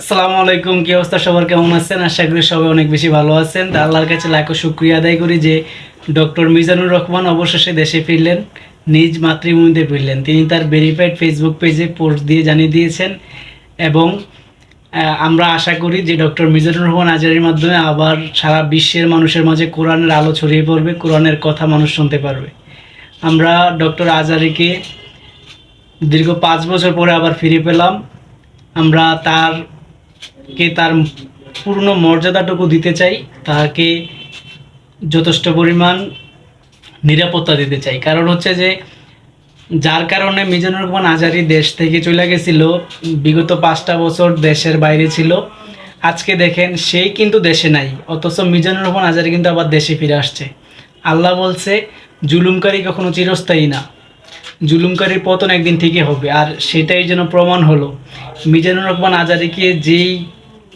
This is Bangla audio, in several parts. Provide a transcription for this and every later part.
আসসালামু আলাইকুম, কি অবস্থা সবার? কেমন আছেন? আশা করি সবাই অনেক বেশি ভালো আছেন। তা আল্লাহর কাছে লাখো শুক্রিয়া আদায় করি যে ডক্টর মিজানুর রহমান অবশেষে দেশে ফিরলেন, নিজ মাতৃভূমিতে ফিরলেন। তিনি তার ভেরিফাইড ফেসবুক পেজে পোস্ট দিয়ে জানিয়ে দিয়েছেন এবং আমরা আশা করি যে ডক্টর মিজানুর রহমান আজারির মাধ্যমে আবার সারা বিশ্বের মানুষের মাঝে কোরআনের আলো ছড়িয়ে পড়বে, কোরআনের কথা মানুষ শুনতে পারবে। আমরা ডক্টর আজারিকে দীর্ঘ পাঁচ বছর পরে আবার ফিরে পেলাম। আমরা তার কে তার পূর্ণ মর্যাদাটুকু দিতে চাই তাকে যথেষ্ট পরিমাণ নিরাপত্তা দিতে চাই। কারণ হচ্ছে যে, যার কারণে মিজানুর রহমান আজারি দেশ থেকে চলে গেছিল, বিগত পাঁচটা বছর দেশের বাইরে ছিল। আজকে দেখেন, সেই কিন্তু দেশে নাই, অথচ মিজানুর রহমান আজারি কিন্তু আবার দেশে ফিরে আসছে। আল্লাহ বলছে, জুলুমকারী কখনো চিরস্থায়ী না। জুলুমকারীর পতন একদিন ঠিকই হবে। আর সেটাই যেন প্রমাণ হলো। মিজানুর রহমান আজারিকে যেই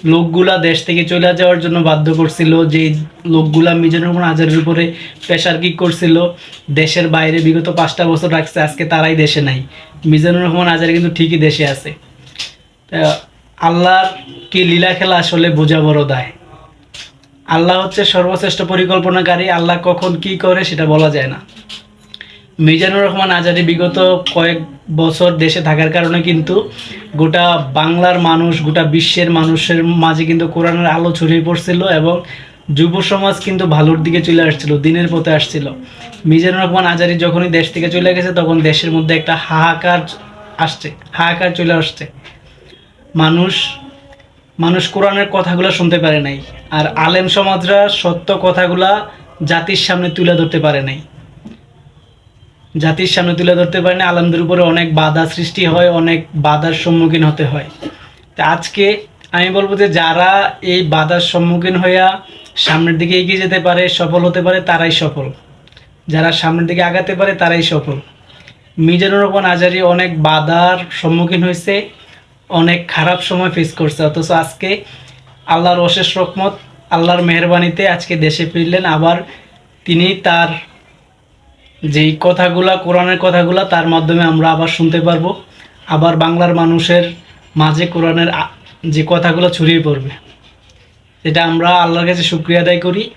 লোকগুলা দেশ থেকে চলে যাওয়ার জন্য বাধ্য করছিল, যেই লোকগুলা মিজানুর রহমান আজারির উপরে প্রেশার কিক করছিল, দেশের বাইরে বিগত পাঁচটা বছর রাখছে, আজকে তারাই দেশে নাই। মিজানুর রহমান আজারি কিন্তু ঠিকই দেশে আছে। আল্লাহর কি লীলা খেলা আসলে বোঝা বড় দায়। আল্লাহ হচ্ছে সর্বশ্রেষ্ঠ পরিকল্পনাকারী, আল্লাহ কখন কি করে সেটা বলা যায় না। মিজানুর রহমান আজারি বিগত কয়েক বছর দেশে থাকার কারণে কিন্তু গোটা বাংলার মানুষ, গোটা বিশ্বের মানুষের মাঝে কিন্তু কোরআনের আলো ছড়িয়ে পড়ছিল এবং যুব সমাজ কিন্তু ভালোর দিকে চলে আসছিল, দিনের পথে আসছিল। মিজানুর রহমান আজারি যখনই দেশ থেকে চলে গেছে, তখন দেশের মধ্যে একটা হাহাকার আসছে, হাহাকার চলে আসছে। মানুষ মানুষ কোরআনের কথাগুলো শুনতে পারে নাই, আর আলেম সমাজরা সত্য কথাগুলা জাতির সামনে তুলে ধরতে পারে নাই। জাতির সামনে তুলে ধরতে পারে না, আলমদের উপরে অনেক বাধা সৃষ্টি হয়, অনেক বাধার সম্মুখীন হতে হয়। তা আজকে আমি বলব যে যারা এই বাধার সম্মুখীন হইয়া সামনের দিকে এগিয়ে যেতে পারে, সফল হতে পারে, তারাই সফল। যারা সামনের দিকে আগাতে পারে, তারাই সফল। মিজানুর রহমান আজারি অনেক বাধার সম্মুখীন হয়েছে অনেক খারাপ সময় ফেস করছে, অথচ আজকে আল্লাহর অশেষ রকমত আল্লাহর মেহরবানিতে আজকে দেশে ফিরলেন, আবার তিনি তার যেই কথাগুলা, কোরআনের কথাগুলা, তার মাধ্যমে আমরা আবার শুনতে পারব। আবার বাংলার মানুষের মাঝে কোরআনের যে কথাগুলো ছড়িয়ে পড়বে। এটা আমরা আল্লাহর কাছে শুক্রিয়া আদায় করি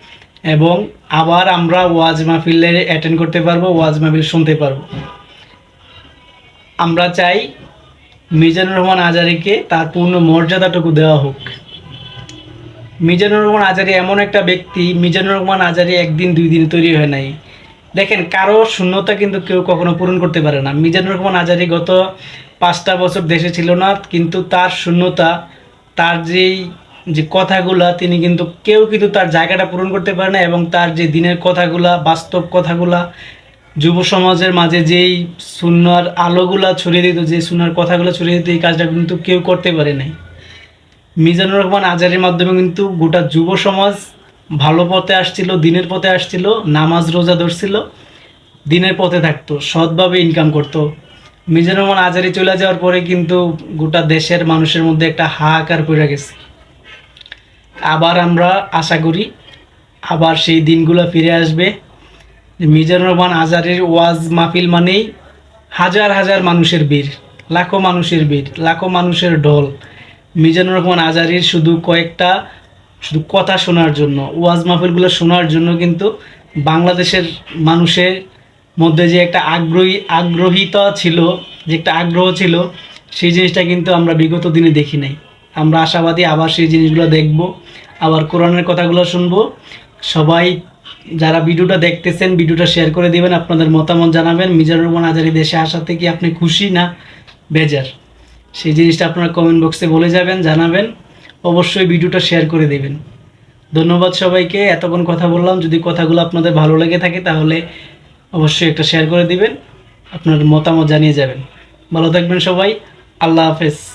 এবং আবার আমরা ওয়াজ মাহফিলে অ্যাটেন্ড করতে পারব, ওয়াজ মাহফিল শুনতে পারব। আমরা চাই মিজানুর রহমান আজারিকে তার পূর্ণ মর্যাদাটুকু দেওয়া হোক। মিজানুর রহমান আজারি এমন একটা ব্যক্তি, মিজানুর রহমান আজারি একদিন দুই দিন তৈরি হয় নাই। দেখেন, কারও শূন্যতা কিন্তু কেউ কখনো পূরণ করতে পারে না। মিজানুর রহমান আজারি গত পাঁচটা বছর দেশে ছিল না, কিন্তু তার শূন্যতা, তার যেই, যে কথাগুলা, তিনি কিন্তু কেউ কিন্তু তার জায়গাটা পূরণ করতে পারে না এবং তার যে দিনের কথাগুলা, বাস্তব কথাগুলা, যুব সমাজের মাঝে যেই সুনার আলোগুলা ছড়িয়ে দিত, যে সুনার কথাগুলো ছড়িয়ে দিত, এই কাজটা কিন্তু কেউ করতে পারে নাই। মিজানুর রহমান আজারের মাধ্যমে কিন্তু গোটা যুব সমাজ ভালো পথে আসছিল, দিনের পথে আসছিল, নামাজ রোজা ধরছিল, দিনের পথে থাকতো, সৎভাবে ইনকাম করতো। মিজানুর রহমান আজারি চলে যাওয়ার পরে কিন্তু গোটা দেশের মানুষের মধ্যে একটা হাহাকার পড়ে গেছে। আবার আমরা আশা করি, আবার সেই দিনগুলো ফিরে আসবে। মিজানুর রহমান আজারের ওয়াজ মাহফিল মানেই হাজার হাজার মানুষের ভিড়, লাখো মানুষের ভিড়, লাখো মানুষের ঢোল। মিজানুর রহমান আজারির শুধু কয়েকটা শুধু কথা শোনার জন্য, ওয়াজ মাহফিলগুলো শোনার জন্য কিন্তু বাংলাদেশের মানুষের মধ্যে যে একটা আগ্রহী, আগ্রহিতা ছিল, যে একটা আগ্রহ ছিল, সেই জিনিসটা কিন্তু আমরা বিগত দিনে দেখি নাই। আমরা আশাবাদী আবার সেই জিনিসগুলো দেখব, আবার কোরআনের কথাগুলো শুনব। সবাই যারা ভিডিওটা দেখতেছেন, ভিডিওটা শেয়ার করে দিবেন, আপনাদের মতামত জানাবেন। মিজানুর রহমান আজারি দেশে আসাতে কি আপনি খুশি না বেজার? সেই জিনিসটা আপনারা কমেন্ট বক্সে বলে যাবেন, জানাবেন। অবশ্যই ভিডিওটা শেয়ার করে দেবেন। ধন্যবাদ সবাইকে, এতক্ষণ কথা বললাম। যদি কথাগুলো আপনাদের ভালো লেগে থাকে, তাহলে অবশ্যই একটা শেয়ার করে দিবেন। আপনার মতামত জানিয়ে যাবেন। ভালো থাকবেন সবাই, আল্লাহ হাফেজ।